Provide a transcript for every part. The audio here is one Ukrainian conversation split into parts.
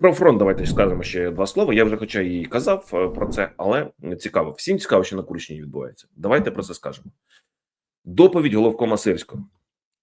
Про фронт давайте скажемо ще два слова. Я вже, хоча і казав е, про це, але цікаво. Всім цікаво, що на Курщині відбувається. Давайте про це скажемо. Доповідь головкома Сирського.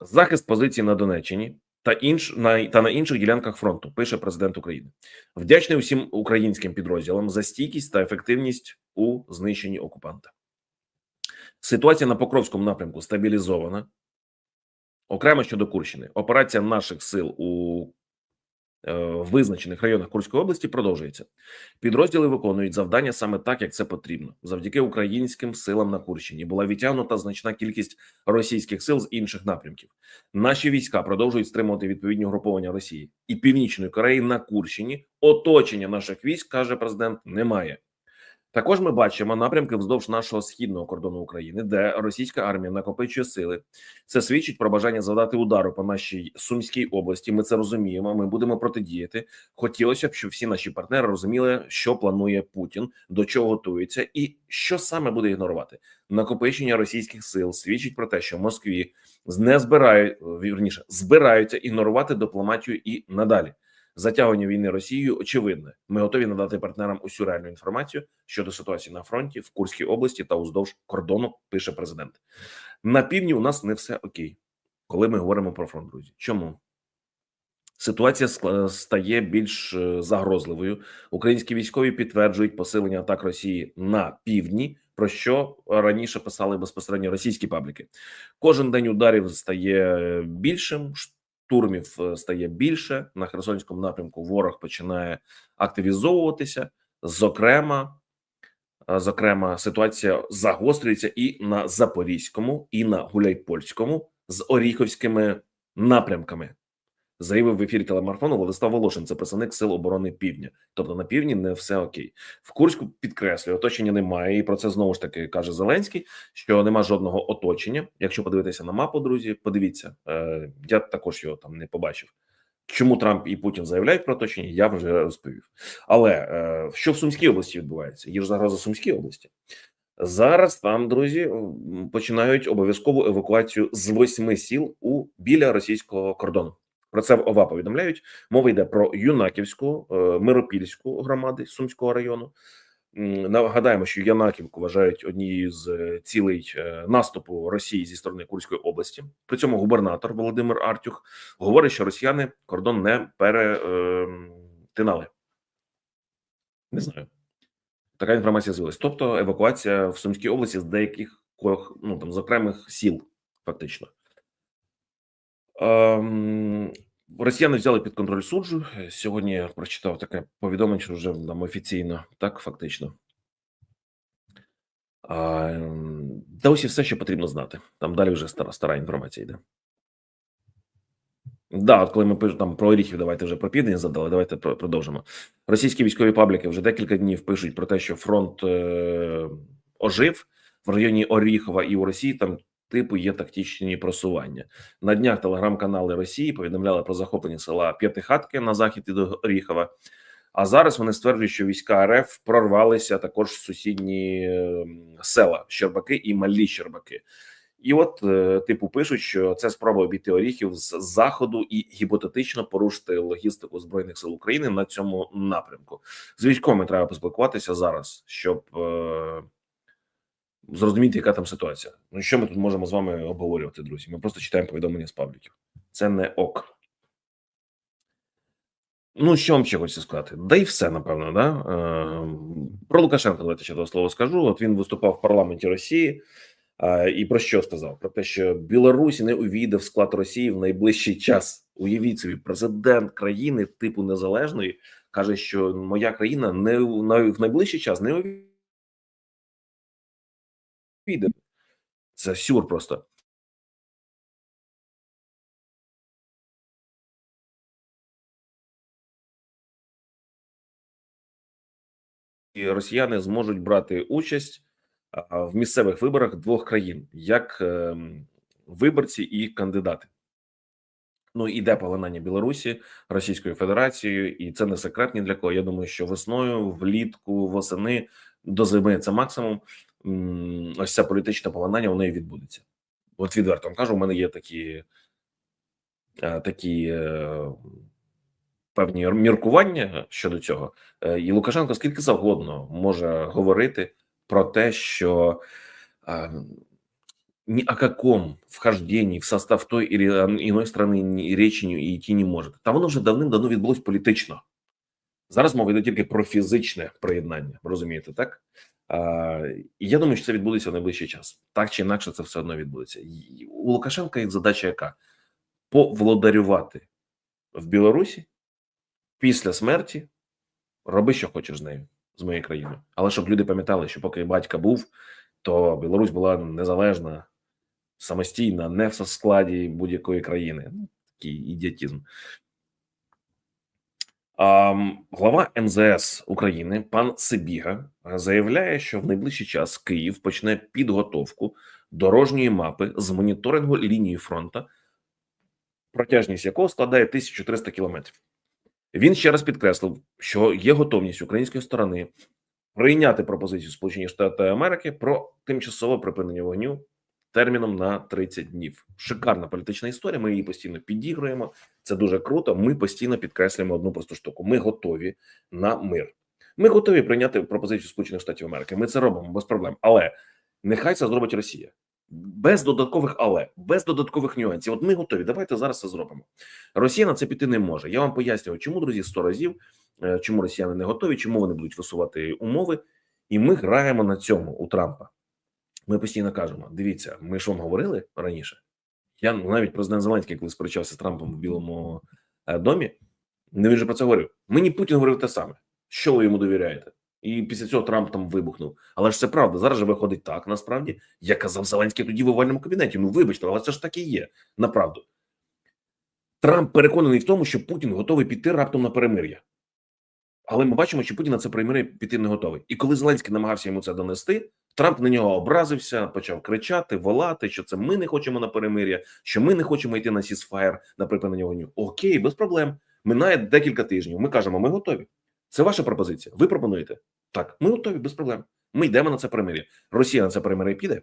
Захист позицій на Донеччині та інш на та на інших ділянках фронту. Пише президент України. Вдячний усім українським підрозділам за стійкість та ефективність у знищенні окупанта. Ситуація на Покровському напрямку стабілізована. Окремо щодо Курщини, операція наших сил у е, визначених районах Курської області продовжується. Підрозділи виконують завдання саме так, як це потрібно. Завдяки українським силам на Курщині була відтягнута значна кількість російських сил з інших напрямків. Наші війська продовжують стримувати відповідні груповання Росії і Північної Кореї на Курщині. Оточення наших військ каже президент. Немає. Також ми бачимо напрямки вздовж нашого східного кордону України, де російська армія накопичує сили. Це свідчить про бажання завдати удару по нашій сумській області. Ми це розуміємо. Ми будемо протидіяти. Хотілося б, щоб всі наші партнери розуміли, що планує Путін, до чого готується, і що саме буде ігнорувати. Накопичення російських сил свідчить про те, що в Москві не збирають вірніше збираються ігнорувати дипломатію і надалі. Затягування війни Росією очевидне. Ми готові надати партнерам усю реальну інформацію щодо ситуації на фронті в Курській області та уздовж кордону. Пише президент. На півдні у нас не все окей, коли ми говоримо про фронт. Друзі, чому ситуація стає більш е, загрозливою? Українські військові підтверджують посилення атак Росії на півдні. Про що раніше писали безпосередньо російські пабліки? Кожен день ударів стає більшим штурмів е, стає більше на Херсонському напрямку. Ворог починає активізовуватися. Зокрема, е, зокрема, ситуація загострюється і на Запорізькому, і на Гуляйпольському з Оріховськими напрямками заявив в ефірі телемарафону Владислав Волошин, це представник сил оборони Півдня. Тобто на півдні не все окей. В Курську підкреслює, оточення немає, і про це знову ж таки каже Зеленський, що нема жодного оточення. Якщо подивитися на мапу, друзі, подивіться, е, я також його там не побачив. Чому Трамп і Путін заявляють про оточення, я вже розповів. Але е, що в Сумській області відбувається? Є ж загроза Сумській області. Зараз там друзі починають обов'язкову евакуацію з восьми сіл у біля російського кордону. Про це в ОВА повідомляють. Мова йде про юнаківську, е, миропільську громади Сумського району. Нагадаємо, що Янаківку вважають однією з е, цілей е, наступу Росії зі сторони Курської області. При цьому губернатор Володимир Артюх говорить, що росіяни кордон не перетинали. Не знаю. Така інформація з'явилась. Тобто евакуація в Сумській області з деяких ну там з окремих сіл, фактично. Ем, Росіяни взяли під контроль суджу. Сьогодні я прочитав таке повідомлення, що вже там офіційно, так фактично. Ем, Та ось і все, що потрібно знати. Там далі вже стара стара інформація йде. Да, от коли ми пишемо там про Оріхів, давайте вже про південь задали. Давайте продовжимо. Російські військові пабліки вже декілька днів пишуть про те, що фронт е, ожив в районі Оріхова і у Росії там типу є тактичні просування. На днях телеграм-канали Росії повідомляли про захоплення села П'ятихатки на захід від Оріхова. А зараз вони стверджують, що війська РФ прорвалися також в сусідні ем, села Щербаки і Малі Щербаки. І от е, типу пишуть, що це спроба обійти Оріхів з заходу і гіпотетично порушити логістику збройних сил України на цьому напрямку. З військовими треба поспілкуватися зараз, щоб е, зрозуміти, яка там ситуація. Ну що ми тут можемо з вами обговорювати, друзі? Ми просто читаємо повідомлення з пабліків. Це не ок. Ну, що вам ще хочеться сказати? Да і все, напевно, да? Е, про Лукашенка, давайте ще два слова скажу. От він виступав в парламенті Росії е, і про що сказав? Про те, що Білорусь не увійде в склад Росії в найближчий час. Уявіть собі, президент країни типу незалежної каже, що моя країна не в найближчий час не увійде піде. Це сюр просто. І росіяни зможуть брати участь в місцевих виборах двох країн як виборці і кандидати. Ну іде поглинання Білорусі Російською Федерацією, і це не секрет ні для кого. Я думаю, що весною, влітку, восени до зими це максимум ось це політичне поглинання воно і відбудеться. От відверто кажу, у мене є такі е, такі е, певні міркування щодо цього, е, і Лукашенко скільки завгодно може говорити про те, що а, ни о каком вхождении в состав той или іної страны речі йти не може. Та воно вже давним-давно відбулось політично. Зараз мова йде тільки про фізичне приєднання, розумієте, так? І я думаю, що це відбудеться в найближчий час. Так чи інакше, це все одно відбудеться. У Лукашенка є задача яка? Повлодарювати в Білорусі після смерті, роби, що хочеш з нею, з моєю країною. Але щоб люди пам'ятали, що поки батька був, то Білорусь була незалежна, самостійна, не в складі будь-якої країни. Ну, Такий ідіотизм. А, глава МЗС України пан Сибіга заявляє, що в найближчий час Київ почне підготовку дорожньої мапи з моніторингу лінії фронту, протяжність якого складає 1300 кілометрів. Він ще раз підкреслив, що є готовність української сторони прийняти пропозицію Сполучених Штатів Америки про тимчасове припинення вогню терміном на 30 днів. Шикарна політична історія. Ми її постійно підігруємо. Це дуже круто. Ми постійно підкреслюємо одну просту штуку. Ми готові на мир. Ми готові прийняти пропозицію Сполучених Штатів Америки. Ми це робимо без проблем. Але нехай це зробить Росія. Без додаткових але, без додаткових нюансів. От ми готові. Давайте зараз це зробимо. Росія на це піти не може. Я вам пояснюю, чому друзі 100 разів, е, чому росіяни не готові, чому вони будуть висувати умови, і ми граємо на цьому у Трампа. Ми постійно кажемо: дивіться, ми ж вам говорили раніше. Я ну, навіть президент Зеленський, коли сперечався з Трампом в Білому е, домі, не він же про це говорив. Мені Путін говорив те саме. Що ви йому довіряєте? І після цього Трамп там вибухнув. Але ж це правда. Зараз же виходить так. Насправді я казав Зеленський тоді в овальному кабінеті. Ну вибачте, але це ж так і є. Направду. Трамп переконаний в тому, що Путін готовий піти раптом на перемир'я. Але ми бачимо, що Путін на це перемир'я піти не готовий. І коли Зеленський намагався йому це донести, Трамп на нього образився, почав кричати, волати, що це ми не хочемо на перемир'я, що ми не хочемо йти на сісфаєр на припинення вогню. Окей, без проблем. Минає декілька тижнів. Ми кажемо, ми готові. Це ваша пропозиція. Ви пропонуєте? Так, ми готові без проблем. Ми йдемо на це перемир'я. Росія на це перемир'я піде.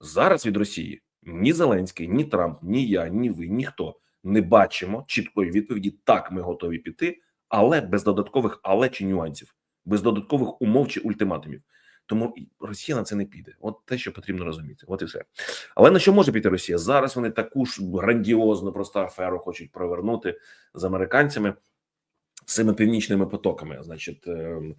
Зараз від Росії ні Зеленський, ні Трамп, ні я, ні ви, ніхто не бачимо чіткої відповіді. Так, ми готові піти, але без додаткових але чи нюансів, без додаткових умов чи ультиматумів. Тому Росія на це не піде. От те, що потрібно розуміти. От і все. Але на що може піти Росія? Зараз вони таку ж грандіозну просто аферу хочуть провернути з американцями цими північними потоками. Значить, ем,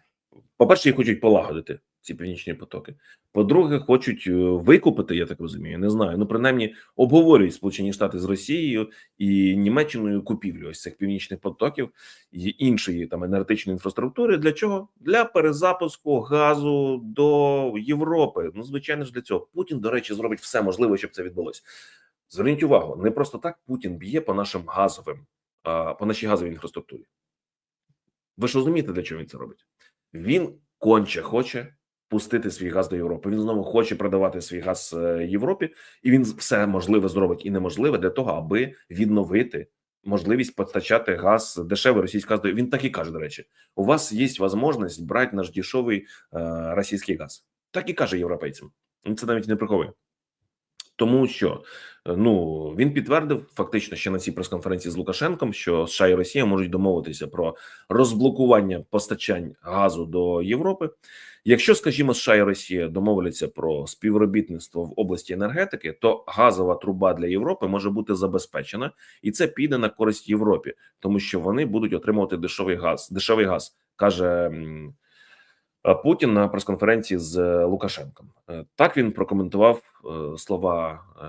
по-перше, їх хочуть полагодити ці північні потоки. По-друге, хочуть е, викупити, я так розумію. Не знаю. Ну, принаймні, обговорюють Сполучені Штати з Росією і Німеччиною купівлю ось цих північних потоків і іншої там енергетичної інфраструктури. Для чого? Для перезапуску газу до Європи. Ну, звичайно ж, для цього Путін, до речі, зробить все можливе, щоб це відбулося. Зверніть увагу, не просто так Путін б'є по нашим газовим, по нашій газовій інфраструктурі. Ви ж розумієте, для чого він це робить? Він конче хоче пустити свій газ до Європи. Він знову хоче продавати свій газ е, Європі, і він все можливе зробить і неможливе для того, аби відновити можливість постачати газ дешевий російський газ. Він так і каже. До речі, у вас є можливість брати наш дешевий е, російський газ. Так і каже європейцям. Він це навіть не приховує. Тому що е, ну він підтвердив фактично ще на цій прес-конференції з Лукашенком, що США і Росія можуть домовитися про розблокування постачань газу до Європи. Якщо, скажімо, США і Росія домовляться про співробітництво в області енергетики, то газова труба для Європи може бути забезпечена, і це піде на користь Європі, тому що вони будуть отримувати дешевий газ. Дешевий газ каже Путін на прес-конференції з е, Лукашенком. Е, Так він прокоментував е, слова е,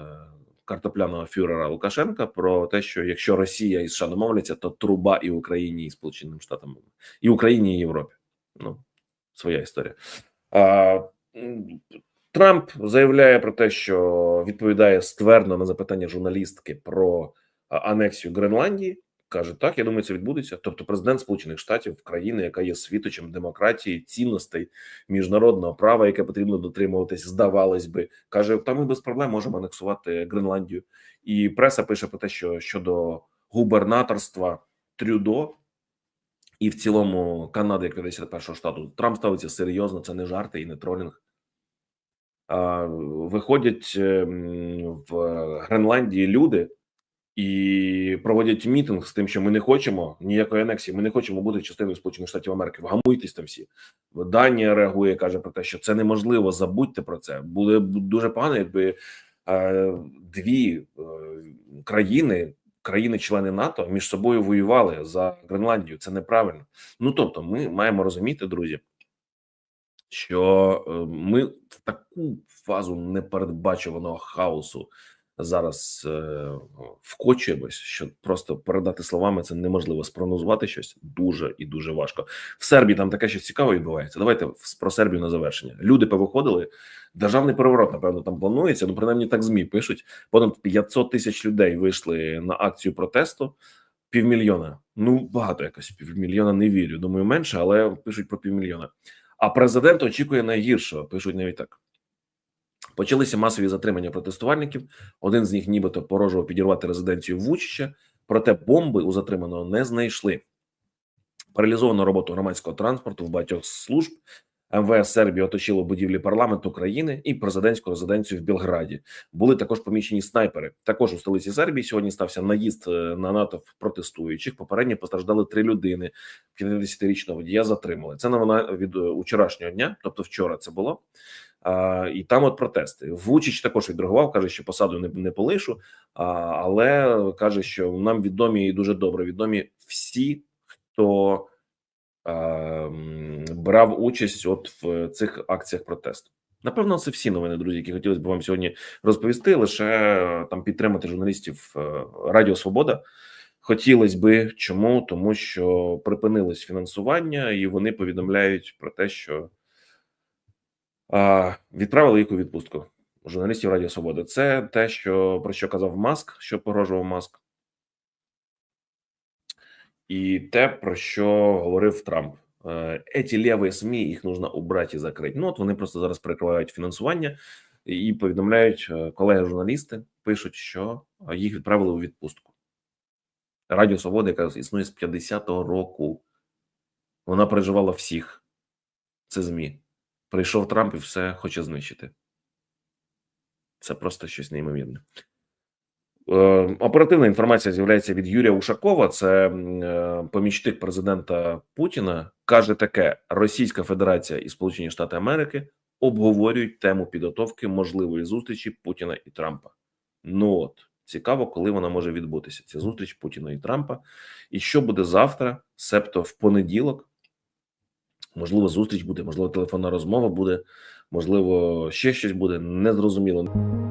картопляного фюрера Лукашенка про те, що якщо Росія і США домовляться, то труба і Україні, і Сполученим Штатам, і Україні, і Європі. Ну, своя історія. А, Трамп заявляє про те, що відповідає ствердно на запитання журналістки про анексію Гренландії. Каже, так, я думаю, це відбудеться. Тобто, президент Сполучених Штатів, країни, яка є світочем демократії, цінностей міжнародного права, яке потрібно дотримуватись, здавалось би, каже: та ми без проблем можемо анексувати Гренландію. І преса пише про те, що щодо губернаторства Трюдо і в цілому Канади як 51-го штату Трамп ставиться серйозно. Це не жарти і не тролінг. Виходять ем, в Гренландії люди і проводять мітинг з тим, що ми не хочемо ніякої анексії. Ми не хочемо бути частиною Сполучених Штатів Америки. Вгамуйтесь там всі. Данія реагує, каже про те, що це неможливо. Забудьте про це. Буде дуже погано, якби е, дві е, країни, країни-члени НАТО, між собою воювали за Гренландію. Це неправильно. Ну тобто, ми маємо розуміти, друзі, що е, ми в таку фазу непередбачуваного хаосу зараз е, вкочуємось, що просто передати словами це неможливо. Спрогнозувати щось дуже і дуже важко. В Сербії там таке щось цікаве відбувається. Давайте про Сербію на завершення. Люди повиходили. Державний переворот, напевно, там планується. Ну, принаймні так змі пишуть. Понад 500 тисяч людей вийшли на акцію протесту. Півмільйона. Ну багато якось півмільйона. Не вірю. Думаю, менше, але пишуть про півмільйона. А президент очікує найгіршого. Пишуть навіть так. Почалися масові затримання протестувальників. Один з них, нібито, порожував підірвати резиденцію Вучича, проте бомби у затриманого не знайшли. Паралізовано роботу громадського транспорту в багатьох служб. МВС Сербії оточило будівлі парламенту країни і президентську резиденцію в Білграді. Були також помічені снайпери. Також у столиці Сербії сьогодні стався наїзд е, на НАТО протестуючих. Попередньо постраждали три людини. 50-річного водія затримали. Це новина від е, учорашнього дня, тобто вчора це було. А, і там от протести. Вучич також відреагував, каже, що посаду не, не полишу, а, але каже, що нам відомі і дуже добре відомі всі, хто брав участь от в цих акціях протесту. Напевно, це всі новини, друзі, які хотілося б вам сьогодні розповісти. Лише там підтримати журналістів е, Радіо Свобода. Хотілося би чому, тому що припинилось фінансування, і вони повідомляють про те, що а, відправили їх у відпустку журналістів Радіо Свобода. Це те, що про що казав Маск, що погрожував Маск, і те, про що говорив Трамп. Е, Еті ліві СМІ їх нужно убрати і закрити. Ну от вони просто зараз перекривають фінансування і повідомляють е, колеги-журналісти, пишуть, що е, їх відправили у відпустку. Радіо Свобода, яка існує з 50-го року. Вона переживала всіх. Це ЗМІ. Прийшов Трамп і все хоче знищити. Це просто щось неймовірне. Е, Оперативна інформація з'являється від Юрія Ушакова. Це е, помічник президента Путіна. Каже таке: Російська Федерація і Сполучені Штати Америки обговорюють тему підготовки можливої зустрічі Путіна і Трампа. Ну от цікаво, коли вона може відбутися. Ця зустріч Путіна і Трампа. І що буде завтра, себто в понеділок. Можливо, зустріч буде, можливо, телефонна розмова буде, можливо, ще щось буде незрозуміло.